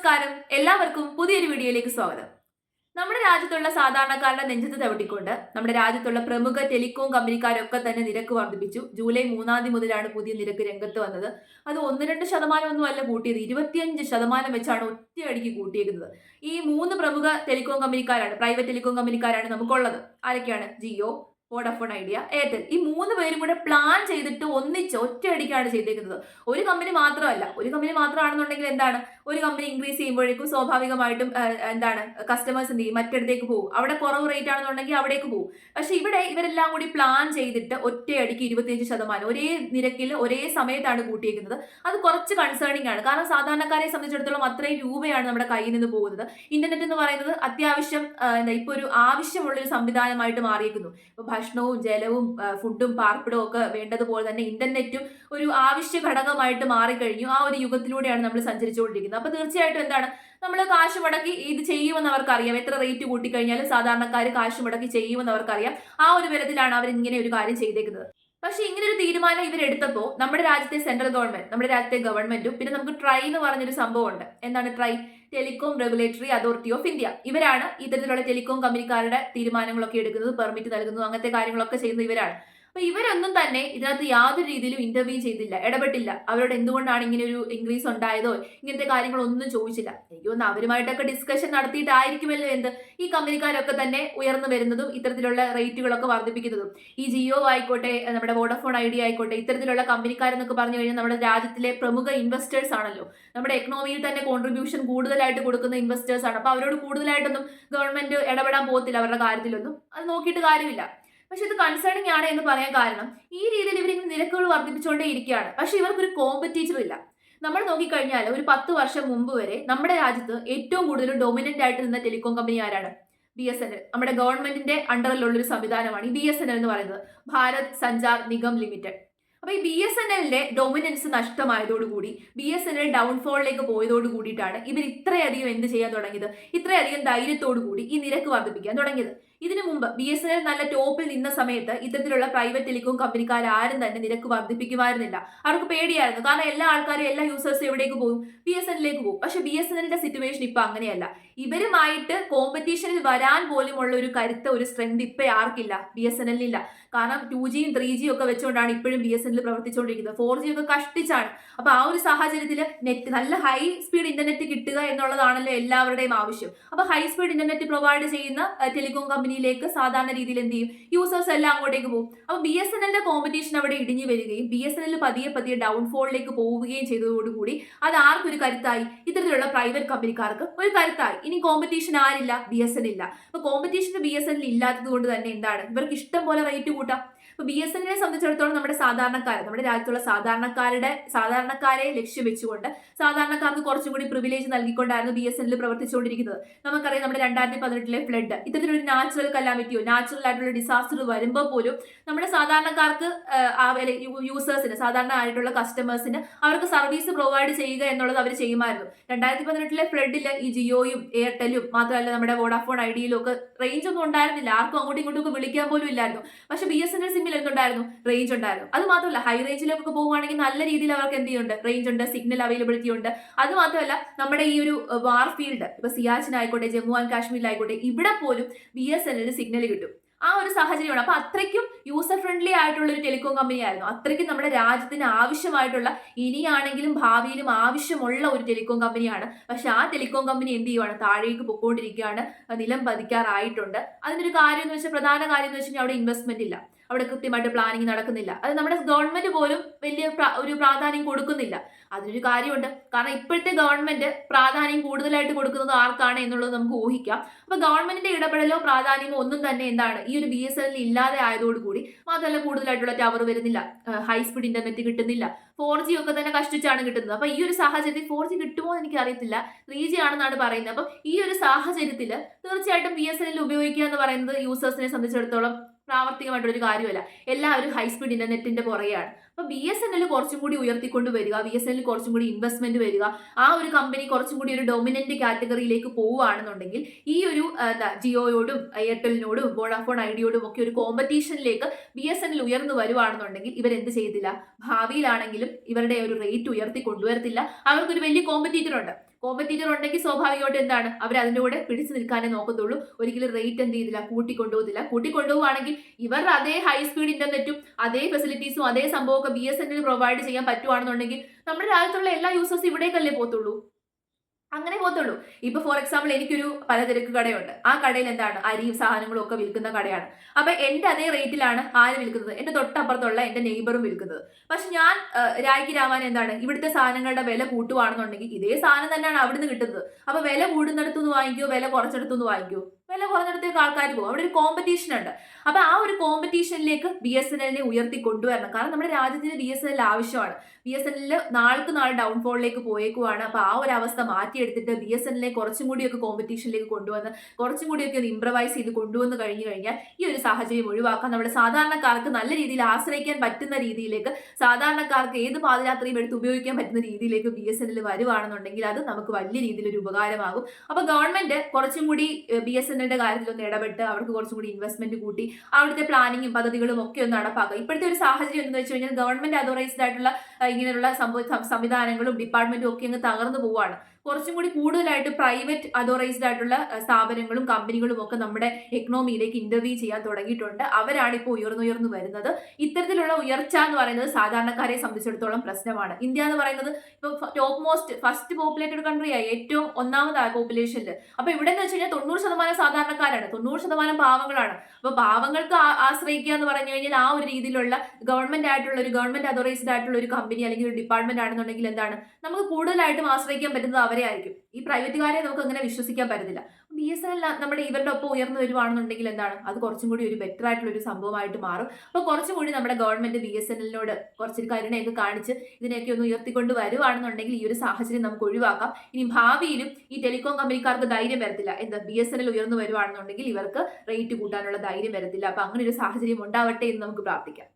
നമസ്കാരം. എല്ലാവർക്കും പുതിയൊരു വീഡിയോയിലേക്ക് സ്വാഗതം. നമ്മുടെ രാജ്യത്തുള്ള സാധാരണക്കാരുടെ നെഞ്ചത്ത് തവിട്ടിക്കൊണ്ട് നമ്മുടെ രാജ്യത്തുള്ള പ്രമുഖ ടെലികോം കമ്പനിക്കാരൊക്കെ തന്നെ നിരക്ക് വർദ്ധിപ്പിച്ചു. ജൂലൈ മൂന്നാം തീയതി മുതലാണ് പുതിയ നിരക്ക് രംഗത്ത് വന്നത്. അത് ഒന്ന് രണ്ട് ശതമാനം ഒന്നും അല്ല കൂട്ടിയത്. ഇരുപത്തിയഞ്ച് ശതമാനം വെച്ചാണ് ഒറ്റയടിക്ക് കൂട്ടിയിരിക്കുന്നത് ഈ മൂന്ന് പ്രമുഖ ടെലികോം കമ്പനിക്കാരാണ് പ്രൈവറ്റ് ടെലികോം കമ്പനിക്കാരാണ് നമുക്കുള്ളത്. ആരൊക്കെയാണ്? ജിയോ വോഡഫോൺ ഐഡിയ എയർടെൽ ഈ മൂന്ന് പേരും കൂടെ പ്ലാൻ ചെയ്തിട്ട് ഒന്നിച്ച് ഒറ്റയടിക്കാണ് ചെയ്തേക്കുന്നത്. ഒരു കമ്പനി മാത്രമല്ല. ഒരു കമ്പനി മാത്രമാണെന്നുണ്ടെങ്കിൽ എന്താണ്? ഒരു കമ്പനി ഇൻക്രീസ് ചെയ്യുമ്പോഴേക്കും സ്വാഭാവികമായിട്ടും എന്താണ്? കസ്റ്റമേഴ്സ് എന്ത് ചെയ്യും? മറ്റിടത്തേക്ക് പോകും. അവിടെ കുറവ് റേറ്റ് ആണെന്നുണ്ടെങ്കിൽ അവിടേക്ക് പോകും. പക്ഷെ ഇവിടെ ഇവരെല്ലാം കൂടി പ്ലാൻ ചെയ്തിട്ട് ഒറ്റയടിക്ക് ഇരുപത്തിയഞ്ച് ശതമാനം. ഒരേ നിരക്കിൽ ഒരേ സമയത്താണ് കൂട്ടിയേക്കുന്നത്. അത് കുറച്ച് കൺസേണിംഗ് ആണ്. കാരണം സാധാരണക്കാരെ സംബന്ധിച്ചിടത്തോളം അത്രയും രൂപയാണ് നമ്മുടെ കയ്യിൽ നിന്ന് പോകുന്നത്. ഇന്റർനെറ്റ് എന്ന് പറയുന്നത് അത്യാവശ്യം എന്താ ഇപ്പൊ ഒരു ആവശ്യമുള്ള ഒരു സംവിധാനമായിട്ട് മാറിയിരിക്കുന്നു ഭക്ഷണവും ജലവും ഫുഡും പാർപ്പിടവും ഒക്കെ വേണ്ടതുപോലെ തന്നെ ഇന്റർനെറ്റും ഒരു ആവശ്യ ഘടകമായിട്ട് മാറിക്കഴിഞ്ഞു. ആ ഒരു യുഗത്തിലൂടെയാണ് നമ്മൾ സഞ്ചരിച്ചുകൊണ്ടിരിക്കുന്നത്. അപ്പൊ തീർച്ചയായിട്ടും എന്താണ്? നമ്മൾ കാശ് മുടക്കി ഇത് ചെയ്യുമെന്ന് അവർക്കറിയാം. എത്ര റേറ്റ് കൂട്ടിക്കഴിഞ്ഞാലും സാധാരണക്കാർ കാശ് മുടക്കി ചെയ്യുമെന്ന് അവർക്കറിയാം. ആ ഒരു വിധത്തിലാണ് അവർ ഇങ്ങനെ ഒരു കാര്യം ചെയ്തേക്കുന്നത്. പക്ഷെ ഇങ്ങനെ ഒരു തീരുമാനം ഇവരെടുത്തപ്പോൾ നമ്മുടെ രാജ്യത്തെ സെൻട്രൽ ഗവൺമെന്റ് നമ്മുടെ രാജ്യത്തെ ഗവൺമെന്റും പിന്നെ നമുക്ക് ട്രൈ എന്ന് പറഞ്ഞൊരു സംഭവമുണ്ട്. എന്താണ് TRAI telecom regulatory authority of India ഇവരാണ് ഇത്തരത്തിലുള്ള ടെലികോം കമ്പനിക്കാരുടെ തീരുമാനങ്ങളൊക്കെ എടുക്കുന്നത് പെർമിറ്റ് നൽകുന്നത് അങ്ങനത്തെ കാര്യങ്ങളൊക്കെ ചെയ്യുന്നത് ഇവരാണ്. അപ്പൊ ഇവരൊന്നും തന്നെ ഇതിനകത്ത് യാതൊരു രീതിയിലും ഇന്റർവ്യൂ ചെയ്തില്ല ഇടപെട്ടില്ല. അവരോട് എന്തുകൊണ്ടാണ് ഇങ്ങനെ ഒരു ഇൻക്രീസ് ഉണ്ടായതോ ഇങ്ങനത്തെ കാര്യങ്ങളൊന്നും ചോദിച്ചില്ല. എനിക്ക് തോന്നുന്നു അവരുമായിട്ടൊക്കെ ഡിസ്കഷൻ നടത്തിയിട്ടായിരിക്കുമല്ലോ എന്ത്? ഈ കമ്പനിക്കാരൊക്കെ തന്നെ ഉയർന്നു വരുന്നതും ഇത്തരത്തിലുള്ള റേറ്റുകളൊക്കെ വർദ്ധിപ്പിക്കുന്നതും. ഈ ജിയോ ആയിക്കോട്ടെ നമ്മുടെ വോഡഫോൺ ഐഡിയ ആയിക്കോട്ടെ ഇത്തരത്തിലുള്ള കമ്പനിക്കാരെന്നൊക്കെ പറഞ്ഞു കഴിഞ്ഞാൽ നമ്മുടെ രാജ്യത്തിലെ പ്രമുഖ ഇൻവെസ്റ്റേഴ്സ് ആണല്ലോ. നമ്മുടെ എക്കണോമിയിൽ തന്നെ കോൺട്രിബ്യൂഷൻ കൂടുതലായിട്ട് കൊടുക്കുന്ന ഇൻവെസ്റ്റേഴ്സ് ആണ്. അപ്പൊ അവരോട് കൂടുതലായിട്ടൊന്നും ഗവൺമെന്റ് ഇടപെടാൻ പോകത്തില്ല അവരുടെ കാര്യത്തിലൊന്നും. അത് നോക്കിയിട്ട് കാര്യമില്ല. പക്ഷെ ഇത് കൺസേണിംഗ് ആണ് എന്ന് പറയാൻ കാരണം ഈ രീതിയിൽ ഇവരിങ്ങനെ നിരക്കുകൾ വർദ്ധിപ്പിച്ചുകൊണ്ടേ ഇരിക്കുകയാണ്. പക്ഷെ ഇവർക്കൊരു കോമ്പറ്റീറ്റർ ഇല്ല. നമ്മൾ നോക്കിക്കഴിഞ്ഞാൽ ഒരു പത്ത് വർഷം മുമ്പ് വരെ നമ്മുടെ രാജ്യത്ത് ഏറ്റവും കൂടുതൽ ഡൊമിനന്റ് ആയിട്ട് നിന്ന ടെലികോം കമ്പനി ആരാണ്? ബി എസ് എൻ എൽ നമ്മുടെ ഗവൺമെന്റിന്റെ അണ്ടറിലുള്ള ഒരു സംവിധാനമാണ് ഈ ബി എസ് എൻ എൽ എന്ന് പറയുന്നത്. ഭാരത് സഞ്ചാർ നിഗം ലിമിറ്റഡ്. അപ്പൊ ഈ ബി എസ് എൻ എല്ലിന്റെ ഡൊമിനൻസ് നഷ്ടമായതോടുകൂടി ബി എസ് എൻ എൽ ഡൗൺഫോളിലേക്ക് പോയതോട് കൂടിയിട്ടാണ് ഇവർ ഇത്രയധികം എന്ത് ചെയ്യാൻ തുടങ്ങിയത്? ഇത്രയധികം ധൈര്യത്തോടു കൂടി ഈ നിരക്ക് വർദ്ധിപ്പിക്കാൻ തുടങ്ങിയത്. ഇതിനു മുമ്പ് ബി എസ് എൻ എൽ നല്ല ടോപ്പിൽ നിന്ന സമയത്ത് ഇത്തരത്തിലുള്ള പ്രൈവറ്റ് ടെലികോം കമ്പനിക്കാർ ആരും തന്നെ നിരക്ക് വർദ്ധിപ്പിക്കുമായിരുന്നില്ല. അവർക്ക് പേടിയായിരുന്നു. കാരണം എല്ലാ ആൾക്കാരും എല്ലാ യൂസേഴ്സും എവിടേക്ക് പോകും? ബി എസ് എന്നിലേക്ക് പോകും. പക്ഷെ ബി എസ് എന്നിന്റെ സിറ്റുവേഷൻ ഇപ്പൊ അങ്ങനെയല്ല. ഇവരുമായിട്ട് കോമ്പറ്റീഷനിൽ വരാൻ പോലുമുള്ള ഒരു കരുത്ത ഒരു സ്ട്രെങ്ത് ഇപ്പൊ ആർക്കില്ല. ബി എസ് എൻ എല്ലില്ല കാരണം ടു ജിയും ത്രീ ജിയും ഒക്കെ വെച്ചുകൊണ്ടാണ് ഇപ്പോഴും ബി എസ് എന്നിൽ പ്രവർത്തിച്ചുകൊണ്ടിരിക്കുന്നത്. ഫോർ ജി ഒക്കെ കഷ്ടിച്ചാണ്. അപ്പൊ ആ ഒരു സാഹചര്യത്തിൽ നെറ്റ് നല്ല ഹൈ സ്പീഡ് ഇന്റർനെറ്റ് കിട്ടുക എന്നുള്ളതാണല്ലോ എല്ലാവരുടെയും ആവശ്യം. അപ്പൊ ഹൈ സ്പീഡ് ഇന്റർനെറ്റ് പ്രൊവൈഡ് ചെയ്യുന്ന ടെലികോം കമ്പനിയിലേക്ക് സാധാരണ രീതിയിൽ എന്ത് ചെയ്യും? യൂസേഴ്സ് എല്ലാം അങ്ങോട്ടേക്ക് പോകും. അപ്പൊ ബി എസ് എൻ എല്ലിന്റെ കോമ്പറ്റീഷൻ അവിടെ ഇടിഞ്ഞു വരികയും ബി എസ് എൻ എൽ പതിയെ പതിയെ ഡൗൺഫോളിലേക്ക് പോവുകയും ചെയ്തതോടുകൂടി അത് ആർക്കൊരു കരുത്തായി? ഇത്തരത്തിലുള്ള പ്രൈവറ്റ് കമ്പനിക്കാർക്ക് ഒരു കരുത്തായി. ഇനി കോമ്പറ്റീഷൻ ആരില്ല? ബി എസ് എൻ ഇല്ല. അപ്പൊ കോമ്പറ്റീഷൻ ബി എസ് എൻ ഇല്ലാത്തത് കൊണ്ട് തന്നെ എന്താണ്? ഇവർക്ക് ഇഷ്ടം പോലെ റേറ്റ് കൂട്ടാം ഇപ്പൊ ബി എസ് എന്നിനെ സംബന്ധിച്ചിടത്തോളം നമ്മുടെ സാധാരണക്കാർ നമ്മുടെ രാജ്യത്തുള്ള സാധാരണക്കാരുടെ സാധാരണക്കാരെ ലക്ഷ്യം വെച്ചുകൊണ്ട് സാധാരണക്കാർക്ക് കുറച്ചും കൂടി പ്രിവിലേജ് നൽകിക്കൊണ്ടായിരുന്നു ബി എസ് എന്നിൽ പ്രവർത്തിച്ചുകൊണ്ടിരിക്കുന്നത്. നമുക്കറിയാം നമ്മുടെ രണ്ടായിരത്തി പതിനെട്ടിലെ ഫ്ലഡ് ഇത്തരത്തിലൊരു നാച്ചുറൽ കലാമിറ്റിയോ നാച്ചുറൽ ആയിട്ടുള്ള ഡിസാസ്റ്റർ വരുമ്പോൾ പോലും നമ്മുടെ സാധാരണക്കാർക്ക് യൂസേഴ്സിന് സാധാരണ ആയിട്ടുള്ള കസ്റ്റമേഴ്സിന് അവർക്ക് സർവീസ് പ്രൊവൈഡ് ചെയ്യുക എന്നുള്ളത് അവർ ചെയ്യുമായിരുന്നു. രണ്ടായിരത്തി പതിനെട്ടിലെ ഫ്ലഡിൽ ഈ ജിയോയും എയർടെലും മാത്രമല്ല നമ്മുടെ വോഡാഫോൺ ഐഡിയയിലും ഒക്കെ റേഞ്ച് ഒന്നും ഉണ്ടായിരുന്നില്ല. ആർക്കും അങ്ങോട്ടും ഇങ്ങോട്ടും ഒക്കെ വിളിക്കാൻ പോലും ഇല്ലായിരുന്നു. പക്ഷെ ബി എസ് എൻ എൽ സിമ്മിൽ എന്തുണ്ടായിരുന്നു? റേഞ്ച് ഉണ്ടായിരുന്നു. അത് മാത്രമല്ല ഹൈ റേഞ്ചിലൊക്കെ പോകുവാണെങ്കിൽ നല്ല രീതിയിൽ അവർക്ക് എന്ത് ചെയ്യുന്നുണ്ട്? റേഞ്ച് ഉണ്ട് സിഗ്നൽ അവൈലബിലിറ്റി ഉണ്ട്. അത് മാത്രമല്ല നമ്മുടെ ഈ ഒരു വാർ ഫീൽഡ് ഇപ്പൊ സിയാച്ചിൻ ആയിക്കോട്ടെ ജമ്മു ആൻഡ് കാശ്മീരിലായിക്കോട്ടെ ഇവിടെ പോലും ബി എസ് എൻ സിഗ്നൽ കിട്ടും. ആ ഒരു സാഹചര്യമാണ്. അപ്പൊ അത്രയ്ക്കും യൂസർ ഫ്രണ്ട്ലി ആയിട്ടുള്ള ഒരു ടെലികോം കമ്പനി ആയിരുന്നു. അത്രയ്ക്കും നമ്മുടെ രാജ്യത്തിന് ആവശ്യമായിട്ടുള്ള ഇനിയാണെങ്കിലും ഭാവിയിലും ആവശ്യമുള്ള ഒരു ടെലികോം കമ്പനിയാണ് പക്ഷെ ആ ടെലികോം കമ്പനി എന്ത് ചെയ്യുവാണ്? താഴേക്ക് പൊക്കോണ്ടിരിക്കുകയാണ്. നിലം പതിക്കാറായിട്ടുണ്ട്. അതിനൊരു കാര്യം എന്ന് വെച്ചാൽ പ്രധാന കാര്യം എന്ന് വെച്ചാൽ അവിടെ ഇൻവെസ്റ്റ്മെന്റ് ഇല്ല. അവിടെ കൃത്യമായിട്ട് പ്ലാനിങ് നടക്കുന്നില്ല. അത് നമ്മുടെ ഗവൺമെന്റ് പോലും വലിയ ഒരു പ്രാധാന്യം കൊടുക്കുന്നില്ല. അതിനൊരു കാര്യമുണ്ട്. കാരണം ഇപ്പോഴത്തെ ഗവൺമെന്റ് പ്രാധാന്യം കൂടുതലായിട്ട് കൊടുക്കുന്നത് ആർക്കാണ് എന്നുള്ളത് നമുക്ക് ഊഹിക്കാം. അപ്പൊ ഗവൺമെന്റിന്റെ ഇടപെടലോ പ്രാധാന്യമോ ഒന്നും തന്നെ എന്താണ്? ഈ ഒരു ബി എസ് എല്ലിൽ ഇല്ലാതെ ആയതോടുകൂടി മാത്രമല്ല കൂടുതലായിട്ടുള്ള ടവർ വരുന്നില്ല. ഹൈ സ്പീഡ് ഇന്റർനെറ്റ് കിട്ടുന്നില്ല. ഫോർ ജി ഒക്കെ തന്നെ കഷ്ടിച്ചാണ് കിട്ടുന്നത്. അപ്പൊ ഈ ഒരു സാഹചര്യത്തിൽ ഫോർ ജി കിട്ടുമോ എന്ന് എനിക്ക് അറിയത്തില്ല ത്രീ ജി ആണെന്നാണ് പറയുന്നത്. അപ്പം ഈ ഒരു സാഹചര്യത്തിൽ തീർച്ചയായിട്ടും ബി എസ് എൽ ഉപയോഗിക്കുക എന്ന് പറയുന്നത് യൂസേഴ്സിനെ സംബന്ധിച്ചിടത്തോളം പ്രാവർത്തികമായിട്ടുള്ള ഒരു കാര്യമല്ല. എല്ലാവരും ഹൈ സ്പീഡ് ഇന്റർനെറ്റിന്റെ പുറകെയാണ്. അപ്പൊ ബി എസ് എൻ എൽ കുറച്ചും കൂടി ഉയർത്തിക്കൊണ്ട് വരിക ബി എസ് എൻ എൽ കുറച്ചും കൂടി ഇൻവെസ്റ്റ്മെന്റ് വരിക ആ ഒരു കമ്പനി കുറച്ചും കൂടി ഒരു ഡൊമിനന്റ് കാറ്റഗറിയിലേക്ക് പോവുകയാണെന്നുണ്ടെങ്കിൽ ഈ ഒരു ജിയോയോടും എയർടെലിനോടും വോഡാഫോൺ ഐഡിയോടും ഒക്കെ ഒരു കോമ്പറ്റീഷനിലേക്ക് ബി എസ് എൻ എൽ ഉയർന്നു വരുവാണെന്നുണ്ടെങ്കിൽ ഇവരെന്ത് ചെയ്തില്ല ഭാവിയിലാണെങ്കിലും ഇവരുടെ ഒരു റേറ്റ് ഉയർത്തി കൊണ്ടുവരത്തില്ല. അവർക്കൊരു വലിയ കോമ്പറ്റീറ്റർ ഉണ്ട്. കോമ്പറ്റീറ്റർ ഉണ്ടെങ്കിൽ സ്വാഭാവികമായിട്ട് എന്താണ്? അവർ അതിന്റെ കൂടെ പിടിച്ചു നിൽക്കാനേ നോക്കത്തുള്ളൂ. ഒരിക്കലും റേറ്റ് എന്ത് ചെയ്തില്ല കൂട്ടിക്കൊണ്ടുപോകത്തില്ല. കൂട്ടിക്കൊണ്ടുപോകുകയാണെങ്കിൽ ഇവരുടെ അതേ ഹൈ സ്പീഡ് ഇന്റർനെറ്റും അതേ ഫെസിലിറ്റീസും അതേ സംഭവമൊക്കെ B S N L provide ചെയ്യാൻ പറ്റുവാണെന്നുണ്ടെങ്കിൽ നമ്മുടെ രാജ്യത്തുള്ള എല്ലാ യൂസേഴ്സും ഇവിടേക്കല്ലേ പോത്തുള്ളൂ അങ്ങനെ പോകത്തുള്ളൂ. ഇപ്പൊ ഫോർ എക്സാമ്പിൾ എനിക്കൊരു പലചരക്ക് കടയുണ്ട്. ആ കടയിൽ എന്താണ്? അരിയും സാധനങ്ങളും ഒക്കെ വിൽക്കുന്ന കടയാണ്. അപ്പൊ എന്റെ അതേ റേറ്റിലാണ് ആര് വിൽക്കുന്നത്? എന്റെ തൊട്ടപ്പുറത്തുള്ള എന്റെ നെയ്ബറും വിൽക്കുന്നത്. പക്ഷെ ഞാൻ രായ്ക്ക് രാമാൻ എന്താണ്? ഇവിടുത്തെ സാധനങ്ങളുടെ വില കൂട്ടുവാണെന്നുണ്ടെങ്കിൽ ഇതേ സാധനം തന്നെയാണ് അവിടുന്ന് കിട്ടുന്നത്. അപ്പൊ വില കൂടുന്നിടത്തുനിന്ന് വാങ്ങിക്കോ? വില കുറച്ചിടത്തുനിന്ന് വാങ്ങിക്കോ? വില കുറഞ്ഞിടത്തേക്ക് ആൾക്കാർ പോകും. അവിടെ ഒരു കോമ്പറ്റീഷൻ ഉണ്ട്. അപ്പൊ ആ ഒരു കോമ്പറ്റീഷനിലേക്ക് ബി എസ് എൻ എല്ലിനെ ഉയർത്തി കൊണ്ടുവരണം. കാരണം നമ്മുടെ രാജ്യത്തിന് ബി എസ് എൻ എൽ ആവശ്യമാണ്. ബി എസ് എൻ എല്ലിൽ നാൾക്ക് നാൾ ഡൗൺഫോളിലേക്ക് പോയേക്കുവാണ്. അപ്പൊ ആ ഒരു അവസ്ഥ മാറ്റിയെടുത്തിട്ട് ബി എസ് എൻ എല്ലിനെ കുറച്ചും കൂടിയൊക്കെ കോമ്പറ്റീഷനിലേക്ക് കൊണ്ടുവന്ന് കുറച്ചും കൂടിയൊക്കെ ഒന്ന് ഇംപ്രവൈസ് ചെയ്ത് കൊണ്ടുവന്ന് കഴിഞ്ഞു കഴിഞ്ഞാൽ ഈ ഒരു സാഹചര്യം ഒഴിവാക്കാൻ നമ്മുടെ സാധാരണക്കാർക്ക് നല്ല രീതിയിൽ ആശ്രയിക്കാൻ പറ്റുന്ന രീതിയിലേക്ക് സാധാരണക്കാർക്ക് ഏത് പാദയാത്രയും എടുത്ത് ഉപയോഗിക്കാൻ പറ്റുന്ന രീതിയിലേക്ക് ബി എസ് എൻ എൽ വരുവാണെന്നുണ്ടെങ്കിൽ അത് നമുക്ക് വലിയ രീതിയിൽ ഒരു ഉപകാരമാകും. അപ്പൊ ഗവൺമെന്റ് കുറച്ചും കൂടി ബി എസ് എൻ എല്ലിന്റെ കാര്യത്തിൽ ഒന്ന് ഇടപെട്ട് അവർക്ക് കുറച്ചും കൂടി ഇൻവെസ്റ്റ്മെന്റ് കൂട്ടി അവിടുത്തെ പ്ലാനിങ്ങും പദ്ധതികളും ഒക്കെ ഒന്ന് നടപ്പാക്കുക. ഇപ്പോഴത്തെ ഒരു സാഹചര്യം എന്ന് വെച്ച് കഴിഞ്ഞാൽ ഗവൺമെന്റ് അതോറൈസ്ഡ് ആയിട്ടുള്ള ഇങ്ങനെയുള്ള സംവിധാനങ്ങളും ഡിപ്പാർട്ട്മെന്റും ഒക്കെ അങ്ങ് തകർന്നു പോവുകയാണ്. കുറച്ചും കൂടി കൂടുതലായിട്ട് പ്രൈവറ്റ് അതോറൈസ്ഡ് ആയിട്ടുള്ള സ്ഥാപനങ്ങളും കമ്പനികളും ഒക്കെ നമ്മുടെ എക്കണോമിയിലേക്ക് ഇന്റർവ്യൂ ചെയ്യാൻ തുടങ്ങിയിട്ടുണ്ട്. അവരാണ് ഇപ്പോൾ ഉയർന്നുയർന്നു വരുന്നത്. ഇത്തരത്തിലുള്ള ഉയർച്ച എന്ന് പറയുന്നത് സാധാരണക്കാരെ സംബന്ധിച്ചിടത്തോളം പ്രശ്നമാണ്. ഇന്ത്യ എന്ന് പറയുന്നത് ഇപ്പോൾ ടോപ്പ് മോസ്റ്റ് ഫസ്റ്റ് പോപ്പുലേറ്റഡ് കൺട്രിയായി ഏറ്റവും ഒന്നാമതായ പോപ്പുലേഷനിൽ അപ്പോൾ ഇവിടെ എന്ന് വെച്ച് കഴിഞ്ഞാൽ തൊണ്ണൂറ് ശതമാനം സാധാരണക്കാരാണ്. തൊണ്ണൂറ് ശതമാനം പാവങ്ങളാണ്. അപ്പോൾ പാവങ്ങൾക്ക് ആശ്രയിക്കുക എന്ന് പറഞ്ഞു കഴിഞ്ഞാൽ ആ ഒരു രീതിയിലുള്ള ഗവൺമെന്റ് ആയിട്ടുള്ള ഒരു ഗവൺമെന്റ് അതോറൈസ്ഡ് ആയിട്ടുള്ള ഒരു കമ്പനി അല്ലെങ്കിൽ ഒരു ഡിപ്പാർട്ട്മെന്റ് ആണെന്നുണ്ടെങ്കിൽ എന്താണ്? നമുക്ക് കൂടുതലായിട്ടും ആശ്രയിക്കാൻ പറ്റുന്നത് അവരെ ആയിരിക്കും. ഈ പ്രൈവറ്റുകാരെ നമുക്ക് അങ്ങനെ വിശ്വസിക്കാൻ പറ്റുന്നില്ല ബി എസ് എൻ എൽ നമ്മുടെ ഇവരുടെ ഒപ്പം ഉയർന്നു വരുവാണെന്നുണ്ടെങ്കിൽ എന്താണ്? അത് കുറച്ചും കൂടി ഒരു ബെറ്റർ ആയിട്ടുള്ള ഒരു സംഭവമായിട്ട് മാറും. അപ്പോൾ കുറച്ചും കൂടി നമ്മുടെ ഗവൺമെന്റ് ബി എസ് എൻ എല്ലിനോട് കുറച്ചൊരു കരുണയൊക്കെ കാണിച്ച് ഇതിനെയൊക്കെ ഒന്ന് ഉയർത്തിക്കൊണ്ട് വരുവാണെന്നുണ്ടെങ്കിൽ ഈ ഒരു സാഹചര്യം നമുക്ക് ഒഴിവാക്കാം. ഇനി ഭാവിയിലും ഈ ടെലികോം കമ്പനിക്കാർക്ക് ധൈര്യം വരത്തില്ല. എന്താ? ബി എസ് എൻ എൽ ഉയർന്നു വരുവാണെന്നുണ്ടെങ്കിൽ ഇവർക്ക് റേറ്റ് കൂട്ടാനുള്ള ധൈര്യം വരത്തില്ല. അപ്പൊ അങ്ങനെ ഒരു സാഹചര്യം ഉണ്ടാവട്ടെ എന്ന് നമുക്ക് പ്രാർത്ഥിക്കാം.